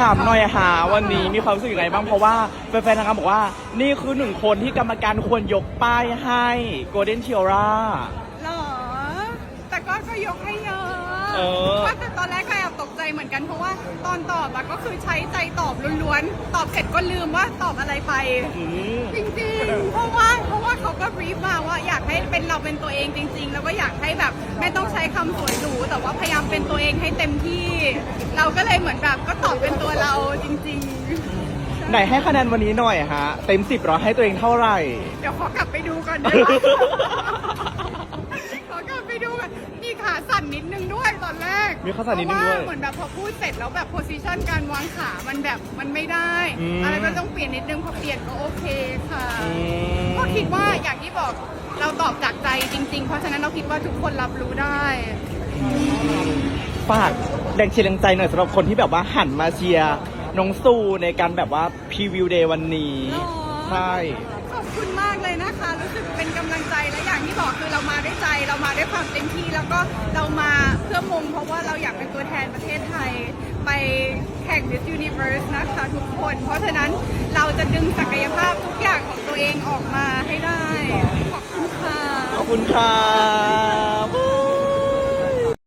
ถามหน่อยหาวันนี้มีความรู้สึกยังไงบ้างเพราะว่าแฟนๆทางการบอกว่า นี่คือหนึ่งคนที่กรรมการควรยกป้ายให้ Golden t i o r a หรอ แต่ก็ก็ยกให้เยอะเออ ว่าแต่ตอนแรกก็แอบตกใจเหมือนกันเพราะว่าตอนตอบอะก็คือใช้ใจตอบล้วนๆ ตอบเสร็จก็ลืมว่าตอบอะไรไป อืม จริงๆ เพราะว่าเพราะว่าเขาก็บรีฟมาว่าอยากให้เป็นเราเป็นตัวเองจริง ๆ แล้วก็อยากให้แบบไม่ต้องใช้คำสวยหรูแต่ว่าพยายามเป็นตัวเองให้เต็มที่ เราก็เลยเหมือนแบบก็ตอบ ไหนให้คะแนนวันนี้หน่อยฮะ เต็มสิบเราให้ตัวเองเท่าไหร่ เดี๋ยวขอกลับไปดูก่อนได้ปะขอกลับไปดูก่อนมีขาสั่นนิดนึงด้วยตอนแรกมีขาสั่นนิดนึงด้วยเพราะาเหมือนแบบพอพูดเสร็จแล้วแบบโพสิชันการวางขา มันแบบมันไม่ได้ อืม อะไรก็ต้องเปลี่ยนนิดนึงพอเปลี่ยนก็โอเคค่ะ อืมก็คิดว่าอย่างที่บอกเราตอบจากใจจริง ๆ เพราะฉะนั้นเราคิดว่าทุกคนรับรู้ได้ ฝากแรงเชียร์แรงใจหน่อยสำหรับคนที่แบบว่าหันมาเชียร์ น้องซูในการแบบว่าพรีวิวเดย์วันนี้หรอใช่ ขอบคุณมากเลยนะคะ รู้สึกเป็นกำลังใจและอย่างที่บอกคือเรามาด้วยใจ เรามาด้วยความเต็มที่แล้วก็เรามาเพื่อมงเพราะว่าเราอยากเป็นตัวแทนประเทศไทย ไปแข่ง Miss Universe นะคะทุกคน เพราะฉะนั้นเราจะดึงศักยภาพทุกอย่างของตัวเองออกมาให้ได้ ขอบคุณค่ะ ขอบคุณค่ะ